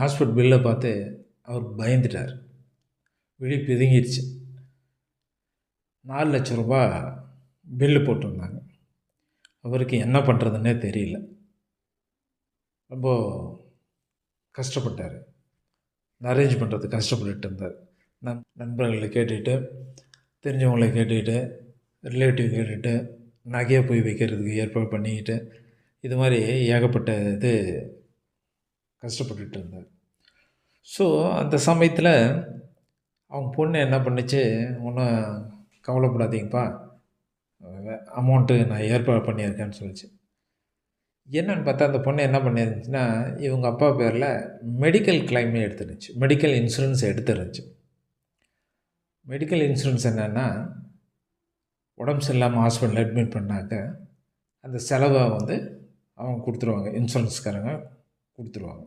Hospital பில்லை பார்த்து அவர் பயந்துட்டார். விழி பிதுங்கிடுச்சு நாலு லட்ச ரூபா பில்லு போட்டிருந்தாங்க. அவருக்கு என்ன பண்ணுறதுன்னே தெரியல. ரொம்ப கஷ்டப்பட்டார். அரேஞ்ச் பண்ணுறது கஷ்டப்பட்டுட்டு இருந்தார். நம் நண்பர்களை கேட்டுட்டு தெரிஞ்சவங்களை கேட்டுக்கிட்டு ரிலேட்டிவ் கேட்டுட்டு நகையை போய் வைக்கிறதுக்கு ஏற்பாடு பண்ணிக்கிட்டு இது மாதிரி ஏகப்பட்ட இது கஷ்டப்பட்டுட்டு இருந்தார் ஸோ அந்த சமயத்தில் அவங்க பொண்ணு என்ன பண்ணுச்சு? ஒன்றும் கவலைப்படாதீங்கப்பா. அமௌண்ட்டு நான் ஏற்பாடு பண்ணியிருக்கேன்னு சொல்லிச்சு. என்னன்னு பார்த்தா அந்த பொண்ணு என்ன பண்ணியிருந்துச்சுன்னா இவங்க அப்பா பேரில் மெடிக்கல் கிளைமே எடுத்துருந்துச்சு. மெடிக்கல் இன்சூரன்ஸ் எடுத்துருந்துச்சு. மெடிக்கல் இன்சூரன்ஸ் என்னென்னா உடம்பு சரியில்லாமல் ஹாஸ்பிட்டலில் அட்மிட் பண்ணாக்க அந்த செலவை வந்து அவங்க கொடுத்துருவாங்க. இன்சூரன்ஸ்காரங்க கொடுத்துருவாங்க.